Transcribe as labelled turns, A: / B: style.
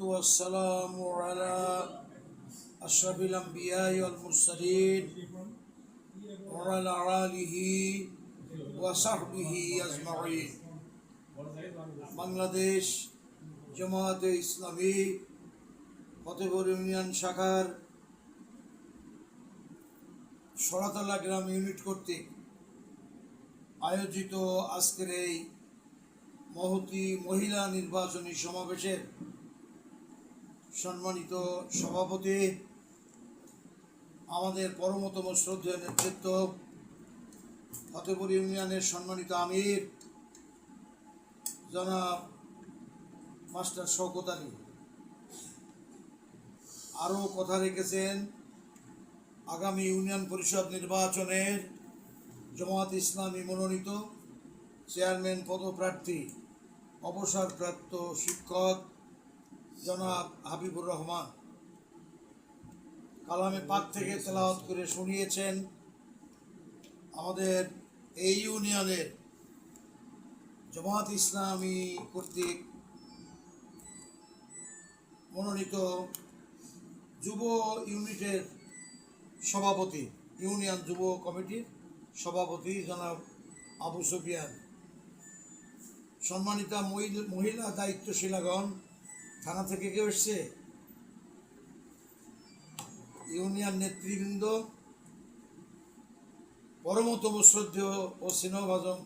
A: والسلام على أشرف الأنبياء والمرسلين وعلى آله وصحبه أجمعين বাংলাদেশ জামায়াতে ইসলামী Fatehpur union শাখার সরাতলা গ্রাম unit কর্তৃক আয়োজিত আজকের এই মহতি মহিলা নির্বাচনী সমাবেশের সম্মানিত সভাপতি, আমাদের পরমতম শ্রদ্ধেয় নেতৃত্ব, ফতেপুর ইউনিয়নের সম্মানিত আমির, জনাব মাস্টার শওকত আলী। আরও কথা রেখেছেন, আগামী ইউনিয়ন পরিষদ নির্বাচনের জামাত ইসলামী মনোনীত চেয়ারম্যান পদপ্রার্থী, অবসরপ্রাপ্ত শিক্ষক জনাব হাবিবুর রহমান, কালামে পাক থেকে তেলাওয়াত করে শুনিয়েছেন আমাদের এই ইউনিয়নের জামাত ইসলামী কর্তৃক মনোনীত যুব ইউনিটের সভাপতি, ইউনিয়ন যুব কমিটির সভাপতি জনাব আবু সুফিয়ান, সম্মানিতা মহিল- দায়িত্বশীলাগণ থানা থেকে কেউ এসছে? ইউনিয়ন নেতৃবৃন্দ পরমতম শ্রদ্ধেয় ও স্নেহভাজন